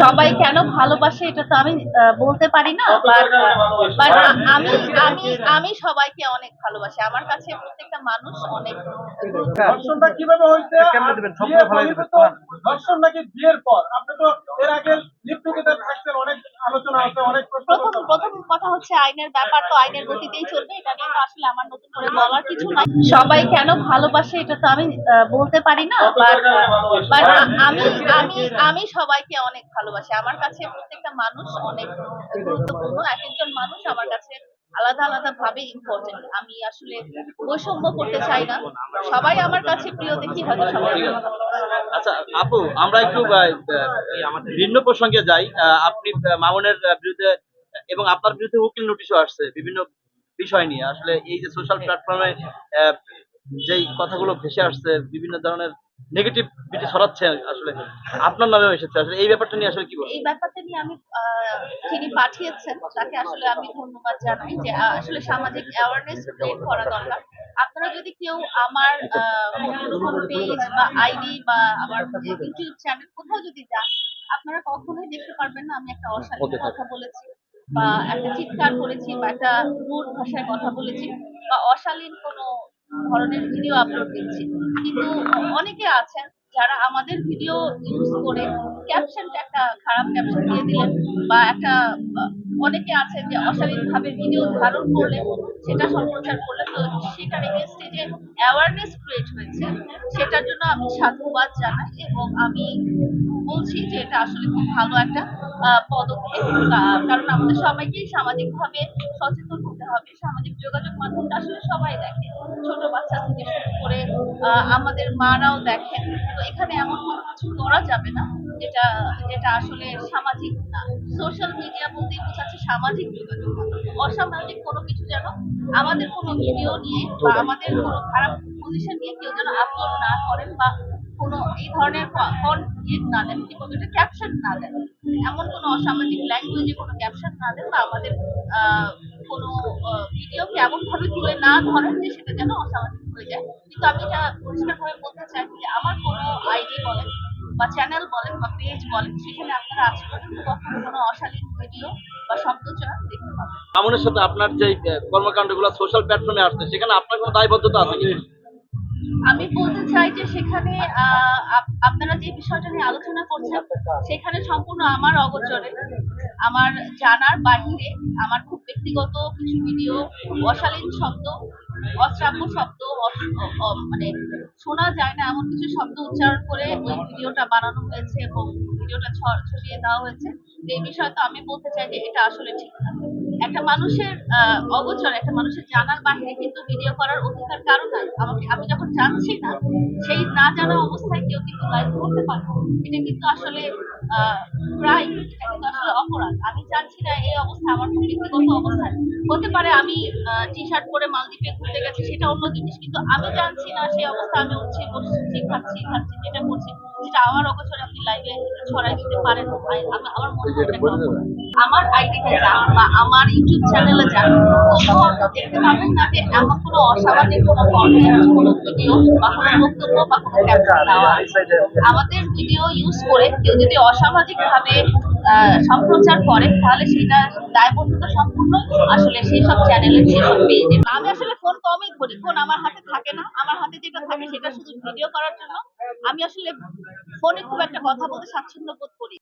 সবাই কেন ভালোবাসে এটা তো আমি বলতে পারি না বাট আমি আমি আমি সবাইকে অনেক ভালোবাসি। আমার কাছে প্রত্যেকটা মানুষ অনেক দর্শনটা কীভাবে হয়েছে? দর্শন নাকি বিয়ের পর? আপনি তো এর আগে লিপ্টুকে থাকছেন অনেক আলোচনা আছে অনেক প্রশ্ন প্রথম করতে প্রথম কথা হচ্ছে আইনের ব্যাপার তো আইনের গতিতেই চলবে, এটা নিয়ে তো আসলে আমার নতুন করে বলার কিছু নাই। সবাই কেন ভালোবাসে এটা তো আমি বলতে পারি না আমি আমি আমি সবাইকে অনেক ভালোবাসি। আমার কাছে প্রত্যেকটা মানুষ অনেক গুরুত্বপূর্ণ। এক একজন মানুষ আমার কাছে আলাদা আলাদা ভাবে ইম্পর্টেন্ট আমি আসলে বৈষম্য করতে চাই না। সবাই আমার কাছে প্রিয়, দেখি হয়তো সবাই আচ্ছা আপু, আমরা একটু ভিন্ন প্রসঙ্গে যাই। আপনি মামুনের বিরুদ্ধে এবং আপনার বিরুদ্ধে উকিল নোটিশও আসছে বিভিন্ন বিষয় নিয়ে। আসলে এই যে সোশ্যাল প্ল্যাটফর্মে যেই কথাগুলো ভেসে আসছে বিভিন্ন ধরনের নেগেটিভিটি ছড়াচ্ছে আসলে আপনার নামেও এসেছে। আসলে এই ব্যাপারটা নিয়ে আসলে কি বলবেন এই ব্যাপারটা নিয়ে আমি যিনি পাঠিয়েছেন তাকে আসলে আমি ধন্যবাদ জানাই যে আসলে সামাজিক অ্যাওয়ারনেস ক্রিয়েট করা দরকার। আপনারা যদি কেউ আমার কোনো পেজ বা আইডি বা আমার ইউটিউব চ্যানেল কোথাও যদি যান আপনারা কখনোই দেখতে পারবেন না আমি একটা অশালীন কথা বলেছি। বা একটা চিৎকার করেছি বা একটা রুড ভাষায় কথা বলেছি বা অশালীন কোনো ধরনের ভিডিও আপলোড দিচ্ছি। কিন্তু অনেকে আছেন যারা আমাদের ভিডিও ইউজ করে ক্যাপশনটা একটা খারাপ ক্যাপশন দিয়ে দিলেন বা একটা, অনেকে আছেন যে অশালীন ভাবে ভিডিও ধারণ করলে সেটা সম্প্রচার করলে তো সেটার এগেনস্টে যে অ্যাওয়ারনেস ক্রিয়েট হয়েছে সেটার জন্য আমি সাধুবাদ জানাই এবং আমি বলছি যে এটা আসলে খুব ভালো একটা পদক্ষেপ। কারণ আমাদের সবাইকেই সামাজিকভাবে সচেতন হতে হবে। সামাজিক যোগাযোগ মাধ্যমটা আসলে সবাই দেখে। ছোট বাচ্চা থেকে শুরু করে আমাদের মারাও দেখেন তো এখানে এমন কোনো কিছু করা যাবে না যেটা যেটা আসলে সামাজিক না। সোশ্যাল মিডিয়া বলতেই বোঝাচ্ছে সামাজিক যোগাযোগ। অসামাজিক কোনো কিছু যেন আমাদের কোনো ভিডিও নিয়ে বা আমাদের কোনো খারাপ পজিশন নিয়ে কেউ যেন আপলোড না করেন বা কোনো এই ধরনের কন্টেন্ট না দেন কিংবা একটা ক্যাপশন না দেন। এমন কোনো অসামাজিক ল্যাঙ্গুয়েজে কোনো ক্যাপশন না দেন বা আমাদের কোনো ভিডিওকে এমন ভাবে তুলে না ধরেন যে সেটা যেন অসামাজিক হয়ে যায়। কিন্তু আমি এটা পরিষ্কারভাবে বলতে চাই যে আমার কোনো আইডি বলেন বা চ্যানেল বলেন বা পেজ বলেন, সেখানে আপনারা আজ পর্যন্ত কখনো কোনো অশালীন ভিডিও বা শব্দচয়ন দেখতে পাবেন। মামুনের সাথে আপনার যে কর্মকাণ্ডগুলো সোশ্যাল প্ল্যাটফর্মে আসছে, সেখানে আপনার কোনো দায়বদ্ধতা আছে কি? আমি বলতে চাই যে সেখানে আপনারা যে বিষয়টা নিয়ে আলোচনা করছেন, সেখানে সম্পূর্ণ আমার অগোচরে, আমার জানার বাহিরে আমার খুব ব্যক্তিগত কিছু ভিডিও, অশালীন শব্দ, অশ্রাব্য শব্দ মানে শোনা যায় না, এমন কিছু শব্দ উচ্চারণ করে ওই ভিডিওটা বানানো হয়েছে এবং ভিডিওটা ছড়িয়ে দেওয়া হয়েছে। এই বিষয়ে তো আমি বলতে চাই যে এটা আসলে ঠিক না। একটা মানুষের অগোচর, একটা মানুষের জানার বাহিরে কিন্তু ভিডিও করার অধিকার কারও নাই। আমাকে আমি যখন জানছি না, সেই না জানা অবস্থায় কেউ কিন্তু লাইভ করতে পারব এটা কিন্তু আসলে ক্রাইম এটা কিন্তু আসলে অপরাধ। আমি জানছি না এই অবস্থা, আমার ব্যক্তিগত অবস্থায় হতে পারে আমি টি শার্ট পরে মালদ্বীপে ঘুরতে গেছি, সেটা অন্য জিনিস, কিন্তু আমি জানছি না সেই অবস্থা, আমি উঠছি, বসছি, খাচ্ছি খাচ্ছি, যেটা করছি, সেটা আমার অগোচরে আপনি লাইভে ছড়াই দিতে পারেন আমার মনে হয়। আমার আইডিতে বা আমার ইউটিউব চ্যানেলে যান দেখতে পাবেন না যে এমন কোনো অসামাজিক কোনো কন্টেন্ট কোনো ভিডিও বা কোনো বক্তব্য বা কোনো আমাদের ভিডিও ইউজ করে কেউ যদি অসামাজিক ভাবে সম্প্রচার করে, তাহলে সেটা দায়বদ্ধতা সম্পূর্ণ আসলে সেই সব চ্যানেলের সেই সব পেজে আমি আসলে ফোন কমই করি ফোন আমার হাতে থাকে না, আমার হাতে যেটা থাকে সেটা শুধু ভিডিও করার জন্য। আমি আসলে ফোনে খুব একটা কথা বলতে স্বাচ্ছন্দ্য বোধ করি